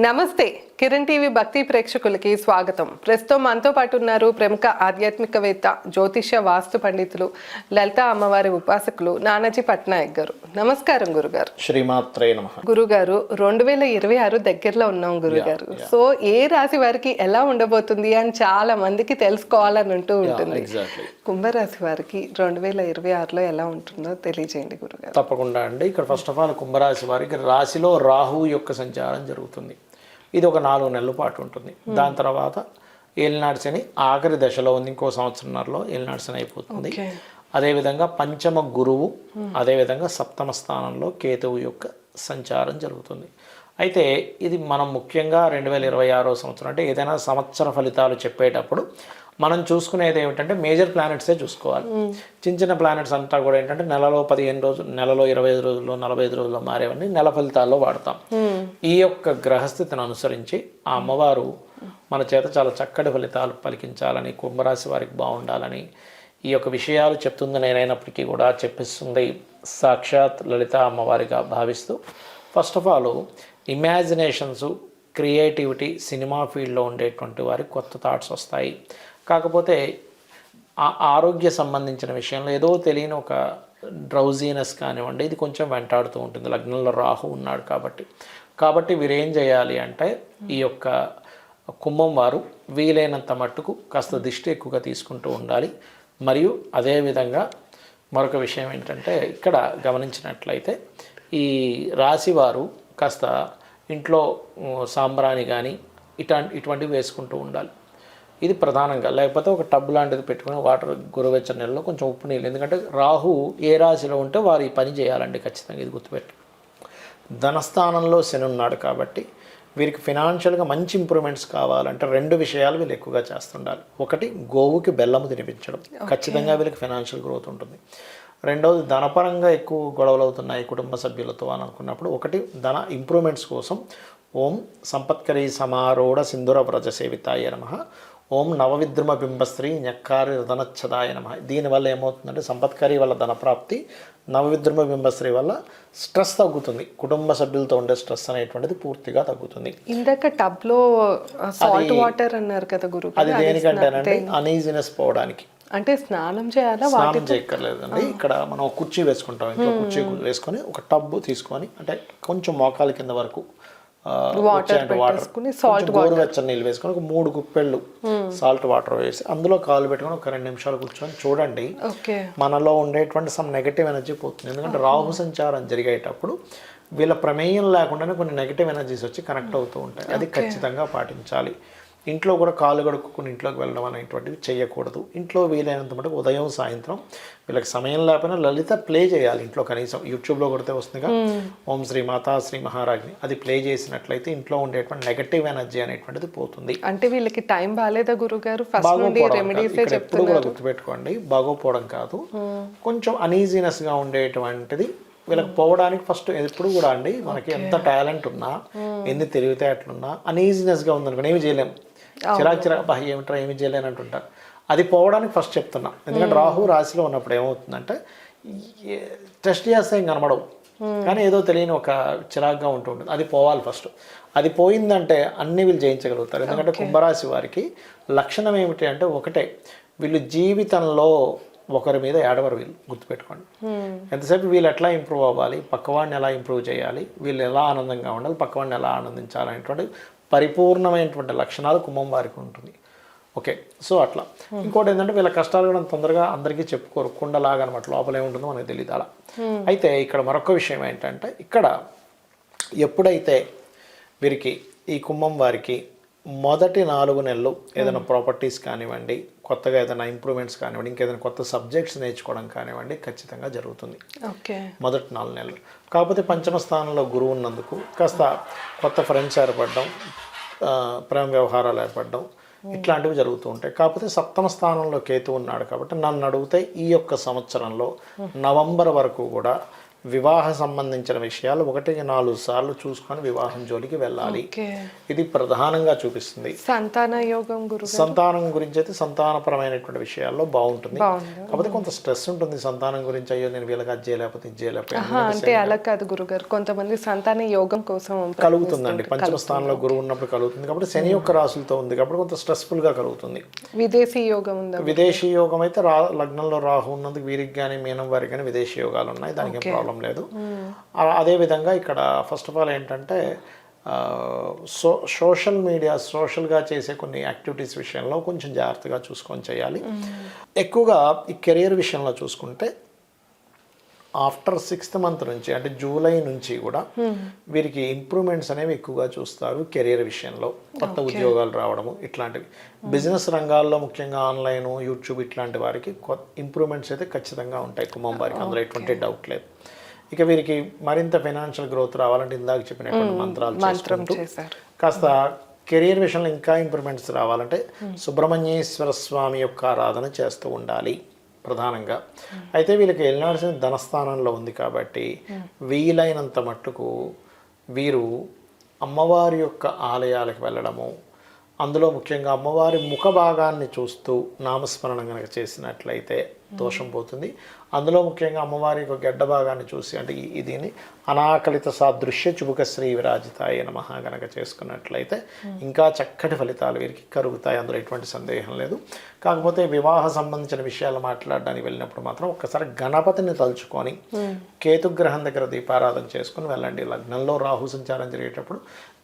నమస్తే. కిరణ్ టీవీ భక్తి ప్రేక్షకులకి స్వాగతం. ప్రస్తుతం మనతో పాటు ఉన్నారు ప్రముఖ ఆధ్యాత్మికవేత్త జ్యోతిష్య వాస్తు పండితులు లలిత అమ్మవారి ఉపాసకులు నానాజీ పట్నాయక్ గారు. నమస్కారం గురుగారు. శ్రీమాత్రే నమ. గురుగారు రెండు వేల ఇరవై ఆరు దగ్గరలో ఉన్నాం గురుగారు. సో ఏ రాశి వారికి ఎలా ఉండబోతుంది అని చాలా మందికి తెలుసుకోవాలని ఉంటూ ఉంటుంది. కుంభరాశి వారికి రెండు వేల ఇరవై ఆరులో ఎలా ఉంటుందో తెలియజేయండి గురుగారు. తప్పకుండా అండి. ఇక్కడ ఫస్ట్ ఆఫ్ ఆల్ కుంభరాశి వారికి రాశిలో రాహు యొక్క సంచారం జరుగుతుంది. ఇది ఒక నాలుగు నెలల పాటు ఉంటుంది. దాని తర్వాత ఏలినాడు శని ఆఖరి దశలో ఉంది. ఇంకో సంవత్సరంన్నరలో ఏలినాడు శని అయిపోతుంది. అదేవిధంగా పంచమ గురువు అదేవిధంగా సప్తమ స్థానంలో కేతువు యొక్క సంచారం జరుగుతుంది. అయితే ఇది మనం ముఖ్యంగా రెండు వేల ఇరవై ఆరో సంవత్సరం అంటే ఏదైనా సంవత్సర ఫలితాలు చెప్పేటప్పుడు మనం చూసుకునేది ఏమిటంటే మేజర్ ప్లానెట్సే చూసుకోవాలి. చిన్న చిన్న ప్లానెట్స్ అంతా కూడా ఏంటంటే నెలలో పదిహేను రోజులు నెలలో ఇరవై ఐదు రోజుల్లో నలభై ఐదు రోజుల్లో మారేవన్నీ నెల ఫలితాల్లో వాడతాం. ఈ యొక్క గ్రహస్థితిని అనుసరించి ఆ అమ్మవారు మన చేత చాలా చక్కటి ఫలితాలు పలికించాలని కుంభరాశి వారికి బాగుండాలని ఈ యొక్క విషయాలు చెప్తుంది నేనైనప్పటికీ కూడా చెప్పిస్తుంది సాక్షాత్ లలిత అమ్మవారిగా భావిస్తూ. First of all imaginations creativity cinema ఫీల్డ్లో ఉండేటువంటి వారికి కొత్త థాట్స్ వస్తాయి. కాకపోతే ఆ ఆరోగ్య సంబంధించిన విషయంలో ఏదో తెలియని ఒక డ్రౌజీనెస్ కానివ్వండి ఇది కొంచెం వెంటాడుతూ ఉంటుంది. లగ్నంలో రాహు ఉన్నాడు కాబట్టి. కాబట్టి వీరేం చేయాలి అంటే ఈ యొక్క కుంభం వారు వీలైనంత మట్టుకు కాస్త దిష్టి ఎక్కువగా తీసుకుంటూ ఉండాలి. మరియు అదేవిధంగా మరొక విషయం ఏంటంటే ఇక్కడ గమనించినట్లయితే ఈ రాశివారు కాస్త ఇంట్లో సాంబ్రాణి కానీ ఇటా ఇటువంటివి వేసుకుంటూ ఉండాలి. ఇది ప్రధానంగా. లేకపోతే ఒక టబ్ లాంటిది పెట్టుకుని వాటర్ గురువెచ్చని నెలలో కొంచెం ఉప్పు నీళ్ళు. ఎందుకంటే రాహు ఏ రాశిలో ఉంటే వారు ఈ పని చేయాలండి ఖచ్చితంగా ఇది గుర్తుపెట్టు ధనస్థానంలో శని ఉన్నాడు కాబట్టి వీరికి ఫినాన్షియల్గా మంచి ఇంప్రూవ్మెంట్స్ కావాలంటే రెండు విషయాలు వీళ్ళు ఎక్కువగా చేస్తుండాలి. ఒకటి గోవుకి బెల్లము తినిపించడం. ఖచ్చితంగా వీళ్ళకి ఫినాన్షియల్ గ్రోత్ ఉంటుంది. రెండవది ధనపరంగా ఎక్కువ గొడవలు అవుతున్నాయి కుటుంబ సభ్యులతో అని అనుకున్నప్పుడు ఒకటి ధన ఇంప్రూవ్మెంట్స్ కోసం ఓం సంపత్కరీ సమారూఢ సింధుర వ్రజ సేవితాయ నమ. ఓం నవవిద్రుమ బింబశ్రీ ñక్కారి ధనచ్చదాయ నమ దీనివల్ల ఏమవుతుందంటే సంపత్కరీ వల్ల ధనప్రాప్తి నవవిద్రుమ బింబశ్రీ వల్ల స్ట్రెస్ తగ్గుతుంది. కుటుంబ సభ్యులతో ఉండే స్ట్రెస్ అనేటువంటిది పూర్తిగా తగ్గుతుంది. ఇందాక టబ్లో సాల్ట్ వాటర్ అన్నారు కదా గురు అది దేనికంటేనంటే అనీజినెస్ పోవడానికి. అంటే స్నానం చేయాలా? స్నానం చేయక్కర్లేదండి. ఇక్కడ మనం కుర్చీ వేసుకుంటాం. ఇంట్లో కుర్చీ వేసుకొని ఒక టబ్ తీసుకొని అంటే కొంచెం మోకాల కింద వరకు వాటర్ పెట్టేసుకుని కొంచెం గోరువెచ్చని నీళ్ళు వేసుకొని ఒక మూడు గుప్పెళ్ళు సాల్ట్ వాటర్ వేసి అందులో కాలు పెట్టుకొని ఒక రెండు నిమిషాలు కూర్చొని చూడండి. మనలో ఉండేటువంటి సమ్ నెగటివ్ ఎనర్జీ పోతుంది. ఎందుకంటే రాహు సంచారం జరిగేటప్పుడు వీళ్ళ ప్రమేయం లేకుండానే కొన్ని నెగటివ్ ఎనర్జీస్ వచ్చి కనెక్ట్ అవుతూ ఉంటాయి. అది ఖచ్చితంగా పాటించాలి. ఇంట్లో కూడా కాలు కడుక్కుని ఇంట్లోకి వెళ్ళడం అనేటువంటివి చేయకూడదు. ఇంట్లో వీలైనంత మటుకు ఉదయం సాయంత్రం వీళ్ళకి సమయం లేకపోయినా లలిత ప్లే చేయాలి ఇంట్లో కనీసం. యూట్యూబ్లో కొడితే వస్తుందిగా. ఓం శ్రీ మాతా శ్రీ మహారాజ్ని. అది ప్లే చేసినట్లయితే ఇంట్లో ఉండేటువంటి నెగటివ్ ఎనర్జీ అనేటువంటిది పోతుంది. అంటే వీళ్ళకి టైం బాగాలేదా గురుగారు? ఎప్పుడు కూడా గుర్తుపెట్టుకోండి. బాగోపోవడం కాదు. కొంచెం uneasiness గా ఉండేటువంటిది. వీళ్ళకి పోవడానికి ఫస్ట్ ఎప్పుడు కూడా అండి మనకి ఎంత టాలెంట్ ఉన్నా ఎన్ని తెలివితేటలున్నా uneasiness గా ఉందనుకోండి ఏమి చేయలేం. చిరాకు చిరాకు ఏమిట్రా ఏమి చేయలేని అంటుంటారు అది పోవడానికి ఫస్ట్ చెప్తున్నా. ఎందుకంటే రాహు రాశిలో ఉన్నప్పుడు ఏమవుతుందంటే టెస్ట్ చేస్తే ఏం కనబడవు. కానీ ఏదో తెలియని ఒక చిరాగ్గా ఉంటూ ఉంటుంది. అది పోవాలి ఫస్ట్ అది పోయిందంటే అన్ని వీళ్ళు జయించగలుగుతారు. ఎందుకంటే కుంభరాశి వారికి లక్షణం ఏమిటి అంటే ఒకటే వీళ్ళు జీవితంలో ఒకరి మీద ఏడవరు వీళ్ళు గుర్తుపెట్టుకోండి. ఎంతసేపు వీళ్ళు ఎట్లా ఇంప్రూవ్ అవ్వాలి పక్కవాడిని ఎలా ఇంప్రూవ్ చేయాలి వీళ్ళు ఎలా ఆనందంగా ఉండాలి పక్కవాడిని ఎలా ఆనందించాలి అనేటువంటి పరిపూర్ణమైనటువంటి లక్షణాలు కుంభం వారికి ఉంటుంది. ఓకే సో అట్లా. ఇంకోటి ఏంటంటే వీళ్ళ కష్టాలు కూడా తొందరగా అందరికీ చెప్పుకోరు. కుండలాగా అనమాట లోపల ఏముంటుందో మనకు తెలియదు అలా. అయితే ఇక్కడ మరొక విషయం ఏంటంటే ఇక్కడ ఎప్పుడైతే వీరికి ఈ కుంభం వారికి మొదటి నాలుగు నెలలు ఏదైనా ప్రాపర్టీస్ కానివ్వండి కొత్తగా ఏదైనా ఇంప్రూవ్మెంట్స్ కానివ్వండి ఇంకేదైనా కొత్త సబ్జెక్ట్స్ నేర్చుకోవడం కానివ్వండి ఖచ్చితంగా జరుగుతుంది. ఓకే. మొదటి నాలుగు నెలలు. కాకపోతే పంచమ స్థానంలో గురువు ఉన్నందుకు కాస్త కొత్త ఫ్రెండ్స్ ఏర్పడడం ప్రేమ వ్యవహారాలు ఏర్పడడం ఇట్లాంటివి జరుగుతూ ఉంటాయి. కాకపోతే సప్తమ స్థానంలో కేతు ఉన్నాడు కాబట్టి నన్ను అడిగితే ఈ యొక్క సంవత్సరంలో నవంబర్ వరకు కూడా వివాహ సంబంధించిన విషయాలు ఒకటికి నాలుగు సార్లు చూసుకొని వివాహం జోలికి వెళ్ళాలి. ఇది ప్రధానంగా చూపిస్తుంది. సంతాన యోగం గురువు సంతానం గురించి అయితే సంతానపరమైనటువంటి విషయాల్లో బాగుంటుంది. కాకపోతే కొంత స్ట్రెస్ ఉంటుంది సంతానం గురించి అయ్యో నేను వీళ్ళకి అది చేయలేకపోతే ఇది చేయలేకపోతే అంటే అలా కాదు గురుగారు. కొంతమంది సంతాన యోగం కోసం కలుగుతుందండి. పంచమ స్థానంలో గురువు ఉన్నప్పుడు కలుగుతుంది. కాబట్టి శని యొక్క రాశులతో ఉంది. కాబట్టి కొంత స్ట్రెస్ఫుల్గా కలుగుతుంది. విదేశీ యోగం ఉందా? విదేశీ యోగం అయితే రా లగ్నంలో రాహు ఉన్నందుకు వీరికి కానీ మీనం వారికి కానీ విదేశీ యోగాలు ఉన్నాయి. దానికి ఏం ప్రాబ్లం లేదు. ఆ- అదే విధంగా ఇక్కడ ఫస్ట్ ఆఫ్ ఆల్ ఏంటంటే సో సోషల్ మీడియా సోషల్గా చేసే కొన్ని యాక్టివిటీస్ విషయంలో కొంచెం జాగ్రత్తగా చూసుకొని చేయాలి. ఎక్కువగా ఈ కెరియర్ విషయంలో చూసుకుంటే ఆఫ్టర్ సిక్స్త్ మంత్ నుంచి అంటే జూలై నుంచి కూడా వీరికి ఇంప్రూవ్మెంట్స్ అనేవి ఎక్కువగా చూస్తారు కెరియర్ విషయంలో. కొత్త ఉద్యోగాలు రావడము ఇట్లాంటివి. బిజినెస్ రంగాల్లో ముఖ్యంగా ఆన్లైన్ యూట్యూబ్ ఇట్లాంటి వారికి కొత్త ఇంప్రూవ్మెంట్స్ అయితే ఖచ్చితంగా ఉంటాయి. కుమ్మం వారికి అందులో ఎటువంటి డౌట్ లేదు. ఇక వీరికి మరింత ఫైనాన్షియల్ గ్రోత్ రావాలంటే ఇందాక చెప్పినటువంటి మంత్రాలు చేసుకుంటూ కాస్త కెరియర్ విషయంలో ఇంకా ఇంప్రూవ్మెంట్స్ రావాలంటే సుబ్రహ్మణ్యేశ్వర స్వామి యొక్క ఆరాధన చేస్తూ ఉండాలి ప్రధానంగా. అయితే వీళ్ళకి వెళ్ళాల్సిన ధనస్థానంలో ఉంది కాబట్టి వీలైనంత మట్టుకు వీరు అమ్మవారి యొక్క ఆలయాలకు వెళ్ళడము అందులో ముఖ్యంగా అమ్మవారి ముఖ భాగాన్ని చూస్తూ నామస్మరణ కనుక చేసినట్లయితే దోషం పోతుంది. అందులో ముఖ్యంగా అమ్మవారి యొక్క గెడ్డ భాగాన్ని చూసి అంటే దీన్ని అనాకలిత సాదృశ్య చుబుక శ్రీ విరాజితాయ నమ గనక చేసుకున్నట్లయితే ఇంకా చక్కటి ఫలితాలు వీరికి కరుగుతాయి. అందులో ఎటువంటి సందేహం లేదు. కాకపోతే వివాహ సంబంధించిన విషయాలు మాట్లాడడానికి వెళ్ళినప్పుడు మాత్రం ఒక్కసారి గణపతిని తలుచుకొని కేతుగ్రహం దగ్గర దీపారాధన చేసుకుని వెళ్ళండి. లగ్నంలో రాహు సంచారం జరిగేటప్పుడు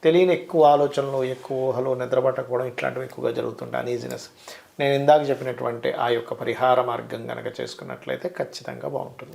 తెలియని ఎక్కువ ఆలోచనలు ఎక్కువ ఊహలు నిద్రపట్టకపోవడం ఇట్లాంటివి ఎక్కువగా జరుగుతుంటాయి. అనీజినెస్ నేను ఇందాక చెప్పినటువంటి ఆ యొక్క పరిహార మార్గం కనుక చేసుకున్నట్లయితే ఖచ్చితంగా బాగుంటుంది.